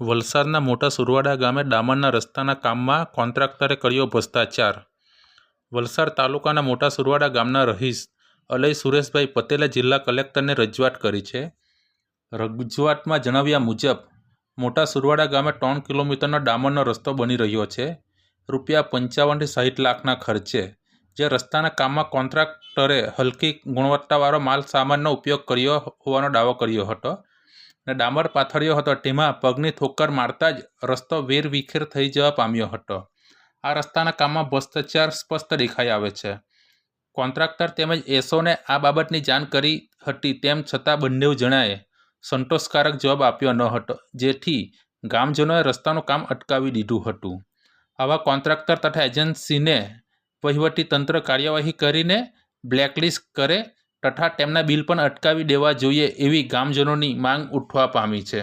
વલસાડના મોટા સુરવાડા ગામે ડામરના રસ્તાના કામમાં કોન્ટ્રાક્ટરે કર્યો ભ્રષ્ટાચાર. વલસાડ તાલુકાના મોટા સુરવાડા ગામના રહીશ અલય સુરેશભાઈ પટેલે જિલ્લા કલેક્ટરને રજૂઆત કરી છે. રજૂઆતમાં જણાવ્યા મુજબ, મોટા સુરવાડા ગામે ત્રણ કિલોમીટરનો ડામરનો રસ્તો બની રહ્યો છે. રૂપિયા પંચાવનથી સાઠ લાખના ખર્ચે, જે રસ્તાના કામમાં કોન્ટ્રાક્ટરે હલકી ગુણવત્તાવાળો માલ સામાનનો ઉપયોગ કર્યો હોવાનો દાવો કર્યો હતો. અને ડામર પાથર્યો હતો. તેમાં પગની ઠોકર મારતા જ રસ્તો વેરવિખેર થઈ જવા પામ્યો હતો. આ રસ્તાના કામમાં ભ્રષ્ટાચાર સ્પષ્ટ દેખાઈ આવે છે. કોન્ટ્રાક્ટર તેમજ એસોને આ બાબતની જાણ કરી હતી તેમ છતાં બંને જણાએ સંતોષકારક જવાબ આપ્યો ન હતો, જેથી ગામજનોએ રસ્તાનું કામ અટકાવી દીધું હતું. આવા કોન્ટ્રાક્ટર તથા એજન્સીને વહીવટી તંત્ર કાર્યવાહી કરીને બ્લેકલિસ્ટ કરે તથા તેમના બિલ પણ અટકાવી દેવા જોઈએ એવી ગામજનોની માંગ ઉઠવા પામી છે.